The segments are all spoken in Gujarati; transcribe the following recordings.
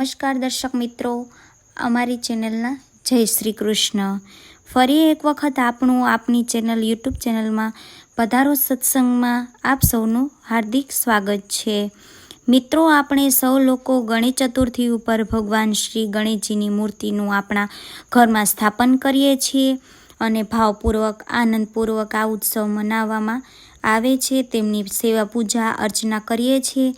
નમસ્કાર દર્શક મિત્રો, અમારી ચેનલના જય શ્રી કૃષ્ણ. ફરી એક વખત આપણું આપની ચેનલ યુટ્યુબ ચેનલમાં પધારો સત્સંગમાં આપ સૌનું હાર્દિક સ્વાગત છે. મિત્રો, આપણે સૌ લોકો ગણેશ ચતુર્થી ઉપર ભગવાન શ્રી ગણેશજીની મૂર્તિનું આપણા ઘરમાં સ્થાપન કરીએ છીએ અને ભાવપૂર્વક, આનંદપૂર્વક આ ઉત્સવ મનાવવામાં આવે છે. તેમની સેવા પૂજા, અર્ચના કરીએ છીએ.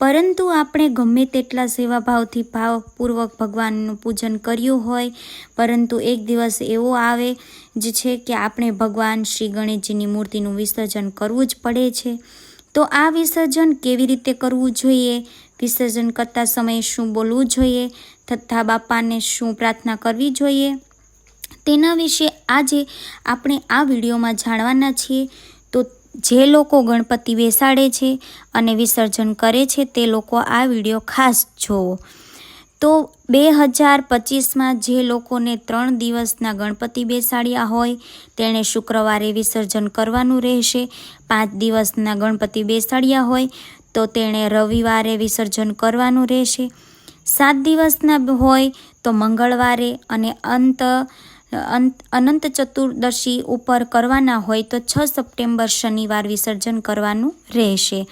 પરંતુ આપણે ગમે તેટલા સેવાભાવથી ભાવપૂર્વક ભગવાનનું પૂજન કર્યું હોય, પરંતુ એક દિવસ એવો આવે જ છે કે આપણે ભગવાન શ્રી ગણેશજીની મૂર્તિનું વિસર્જન કરવું જ પડે છે. તો આ વિસર્જન કેવી રીતે કરવું જોઈએ? વિસર્જન કરતા સમયે શું બોલવું જોઈએ? તથા બાપાને શું પ્રાર્થના કરવી જોઈએ? તેના વિશે આજે આપણે આ વિડીયોમાં જાણવાના છીએ. જે લોકો ગણપતિ બેસાડે છે અને વિસર્જન કરે છે, તે લોકો આ વીડિયો ખાસ જોવો. તો બે હજાર પચીસમાં જે લોકોને ત્રણ દિવસના ગણપતિ બેસાડ્યા હોય, તેણે શુક્રવારે વિસર્જન કરવાનું રહેશે. પાંચ દિવસના ગણપતિ બેસાડ્યા હોય, તો તેણે રવિવારે વિસર્જન કરવાનું રહેશે. સાત દિવસના હોય, તો મંગળવારે અને અંત અનંત ચતુર્દશી ઉપર કરવાના હોય તો છ સપ્ટેમ્બર શનિવાર વિસર્જન કરવાનું રહેશે.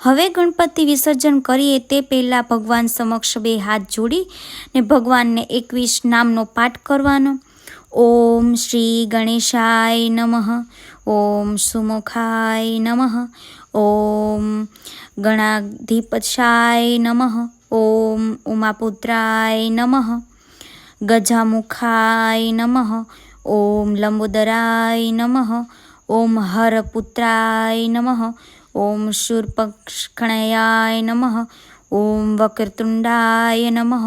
હવે ગણપતિ વિસર્જન કરીએ તે પહેલાં ભગવાન સમક્ષ બે હાથ જોડી ને ભગવાનને એકવીસ નામનો પાઠ કરવાનો. ઓમ શ્રી ગણેશાય નમઃ, ઓમ સુમુખાય નમઃ, ઓમ ગણાધિપશાય નમઃ, ઓમ ઉમાપુત્રાય નમઃ ગજામુખાય નમઃ ઓમ લંબોદરાય નમઃ ઓમ હરપુત્રાય નમઃ ઓમ શૂર્પક્ષણયાય નમઃ ઓમ વક્રતુંડાય નમઃ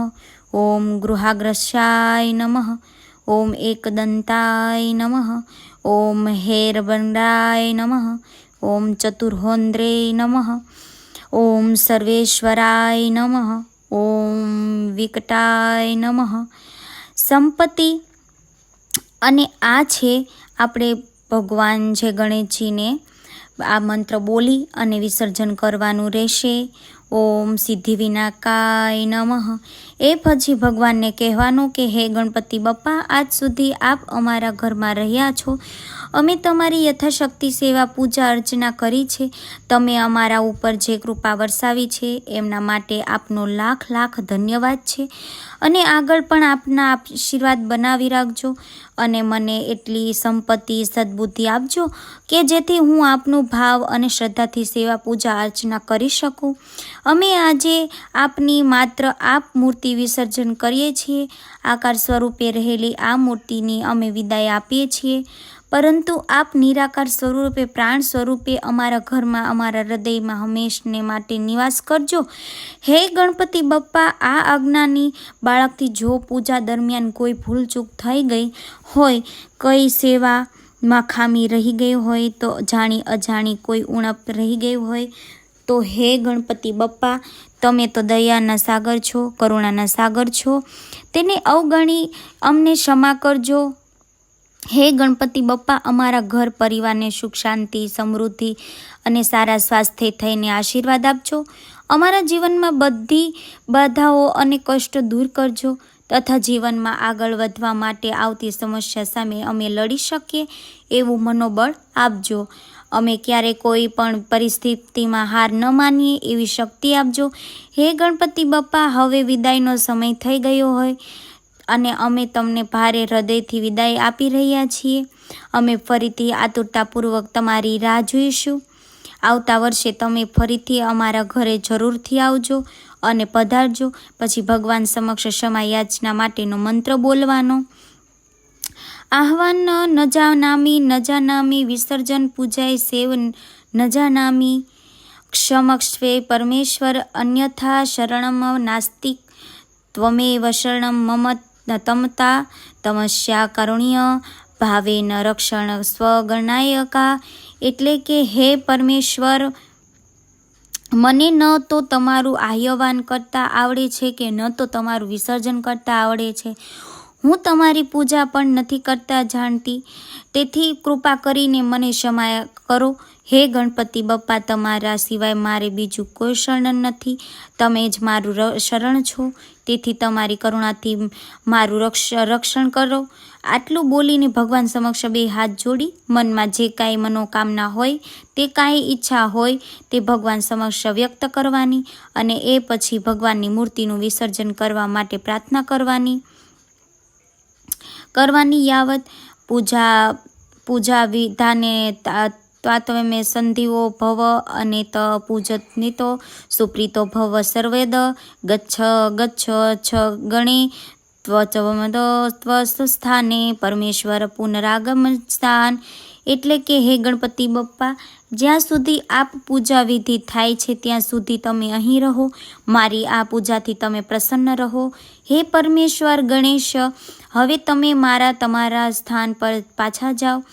ઓમ ગૃહાગ્રસ્યાય નમઃ ઓમ એકદંતાય નમઃ ઓમ હેરબંડાય નમઃ ઓમ ચતુર્હોન્દ્રે નમઃ ઓમ સર્વેશ્વરાય નમઃ ઓમ વિકટાય નમઃ સંપત્તિ. અને આ છે આપણે ભગવાન છે ગણેશજીને આ મંત્ર બોલી અને વિસર્જન કરવાનું રહેશે. ઓમ સિદ્ધિ વિનાકાય નમઃ. એ પછી ભગવાનને કહેવાનું કે, હે ગણપતિ બપ્પા આજ સુધી આપ અમારા ઘરમાં રહ્યા છો. અમે તમારી યથાશક્તિ સેવા, પૂજા અર્ચના કરી છે. તમે અમારા ઉપર જે કૃપા વરસાવી છે, એમના માટે આપનો લાખ લાખ ધન્યવાદ છે. અને આગળ પણ આપના આશીર્વાદ બનાવી રાખજો. અને મને એટલી સંપત્તિ, સદબુદ્ધિ આપજો કે જેથી હું આપનો ભાવ અને શ્રદ્ધાથી સેવા, પૂજા અર્ચના કરી શકું. અમે આજે આપની માત્ર આપ મૂર્તિ વિસર્જન કરીએ છીએ. આકાર સ્વરૂપે રહેલી આ મૂર્તિની અમે વિદાય આપીએ છીએ. પરંતુ આપ નિરાકાર સ્વરૂપે, પ્રાણ સ્વરૂપે અમારા ઘરમાં, અમારા હૃદયમાં હંમેશને માટે નિવાસ કરજો. હે ગણપતિ બપ્પા, આ આજ્ઞાની બાળકથી જો પૂજા દરમિયાન કોઈ ભૂલચૂક થઈ ગઈ હોય, કઈ સેવામાં ખામી રહી ગઈ હોય, તો જાણી અજાણી કોઈ ઉણપ રહી ગઈ હોય તો હે ગણપતિ બપ્પા તમે તો દયાના સાગર છો, કરુણાના સાગર છો. તેને અવગણી અમને ક્ષમા કરજો. હે ગણપતિ બપ્પા અમારા ઘર પરિવારને સુખ, શાંતિ, સમૃદ્ધિ અને સારા સ્વાસ્થ્ય થઈને આશીર્વાદ આપજો. અમારા જીવનમાં બધી બાધાઓ અને કષ્ટ દૂર કરજો તથા જીવનમાં આગળ વધવા માટે આવતી સમસ્યા સામે અમે લડી શકીએ એવું મનોબળ આપજો. અમે ક્યારે કોઈ પણ પરિસ્થિતિમાં હાર ન માનીએ એવી શક્તિ આપજો. હે ગણપતિ બપ્પા હવે વિદાયનો સમય થઈ ગયો હોય અને અમે તમને ભારે હૃદયથી વિદાય આપી રહ્યા છીએ. અમે ફરીથી આતુરતાપૂર્વક તમારી રાહ જોઈશું. આવતા વર્ષે તમે ફરીથી અમારા ઘરે જરૂરથી આવજો અને પધારજો. પછી ભગવાન સમક્ષ ક્ષમા યાચના માટેનો મંત્ર બોલવાનો. આહવાન નજાનામી નજાનામી વિસર્જન પૂજાય સેવ નજાનામી. ક્ષમક્ષવે પરમેશ્વર અન્યથા શરણમ નાસ્તિક, ત્વમેવ શરણમ મમ તમતા તમસ્યા કારુણ્ય, ભાવેન રક્ષણ સ્વગણાયકા. એટલે કે હે પરમેશ્વર, મને ન તો તમારું આહ્યવાન કરતાં આવડે છે કે ન તો તમારું વિસર્જન કરતાં આવડે છે? હું તમારી પૂજા પણ નથી કરતા જાણતી. તેથી કૃપા કરીને મને ક્ષમા કરો. હે ગણપતિ બપ્પા તમારા સિવાય મારે બીજું કોઈ શરણ નથી. તમે જ મારું શરણ છો. તેથી તમારી કરુણાથી મારું રક્ષ, રક્ષણ કરો. આટલું બોલીને ભગવાન સમક્ષ બે હાથ જોડી, મનમાં જે કાંઈ મનોકામના હોય, તે કાંઈ ઈચ્છા હોય, તે ભગવાન સમક્ષ વ્યક્ત કરવાની અને એ પછી ભગવાનની મૂર્તિનું વિસર્જન કરવા માટે પ્રાર્થના કરવાની. કરવાની યાવત, પૂજા પૂજા વિધાને ત્વાત્વમે સંધિઓ ભવ અને ત પૂજતનિતો સુપ્રીતો ભવ સર્વેદ, ગચ્છ ગચ્છ છ ગણે ત્વચવમદ ત્વસ્થાને પરમેશ્વર પુનરાગમન સ્થાન, એટલે કે હે ગણપતિ બપ્પા જ્યાં સુધી આપ પૂજા વિધિ થાય છે, ત્યાં સુધી તમે અહીં રહો. મારી આ પૂજાથી તમે પ્રસન્ન રહો. હે પરમેશ્વર ગણેશ, હવે તમે મારા તમારા સ્થાન પર પાછા જાઓ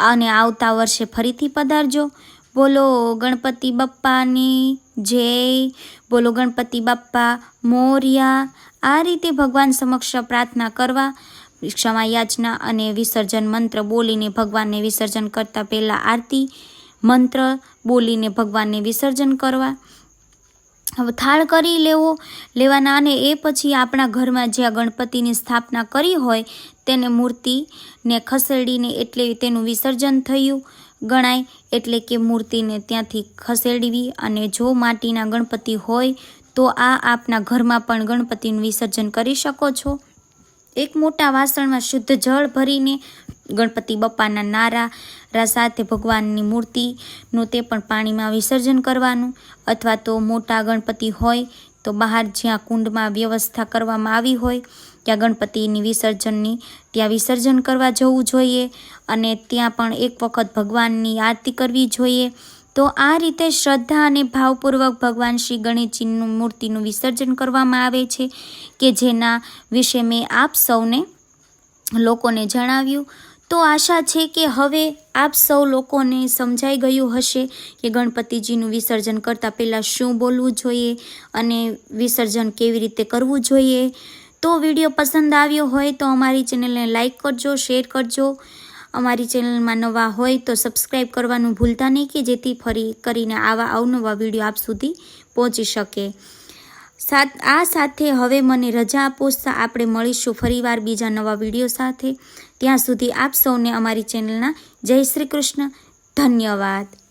અને આવતા વર્ષે ફરીથી પધારજો. બોલો ગણપતિ બપ્પાની જય. બોલો ગણપતિ બાપ્પા મોર્યા. આ રીતે ભગવાન સમક્ષ પ્રાર્થના કરવા ક્ષમા યાચના અને વિસર્જન મંત્ર બોલીને ભગવાનને વિસર્જન કરતાં પહેલાં આરતી મંત્ર બોલીને ભગવાનને વિસર્જન કરવા. થાળ કરી લેવો, લેવાના અને એ પછી આપણા ઘરમાં જ્યાં ગણપતિની સ્થાપના કરી હોય તેને મૂર્તિને ખસેડીને એટલે તેનું વિસર્જન થયું ગણાય. એટલે કે મૂર્તિને ત્યાંથી ખસેડવી અને જો માટીના ગણપતિ હોય તો આ આપના ઘરમાં પણ ગણપતિનું વિસર્જન કરી શકો છો. એક મોટા વાસણમાં શુદ્ધ જળ ભરીને ગણપતિ બપ્પાના નારા સાથે ભગવાનની મૂર્તિનું તે પણ પાણીમાં વિસર્જન કરવાનું અથવા તો મોટા ગણપતિ હોય તો બહાર જ્યાં કુંડમાં વ્યવસ્થા કરવામાં આવી હોય, ત્યાં ગણપતિની વિસર્જનની, ત્યાં વિસર્જન કરવા જવું જોઈએ અને ત્યાં પણ એક વખત ભગવાનની આરતી કરવી જોઈએ. તો આ રીતે શ્રદ્ધા અને ભાવપૂર્વક ભગવાન શ્રી ગણેશજીનું મૂર્તિનું વિસર્જન કરવામાં આવે છે કે જેના વિશે મેં આપ સૌને લોકોને જણાવ્યું. તો આશા છે કે હવે આપ સૌ લોકોને સમજાઈ ગયું હશે કે ગણપતિજીનું વિસર્જન કરતાં પહેલાં શું બોલવું જોઈએ અને વિસર્જન કેવી રીતે કરવું જોઈએ. તો વીડિયો પસંદ આવ્યો હોય તો અમારી ચેનલને લાઇક કરજો, શેર કરજો. અમારી ચેનલમાં નવા હોય તો સબસ્ક્રાઈબ કરવાનું ભૂલતા નહીં કે જેથી ફરી કરીને આવા અવનવા વીડિયો આપ સુધી પહોંચી શકે. સાથ આ સાથે હવે મને રજા આપો આપણે મળીશું ફરીવાર બીજા નવા વીડિયો સાથે. ત્યાં સુધી આપ સૌને અમારી ચેનલના જય શ્રી કૃષ્ણ. ધન્યવાદ.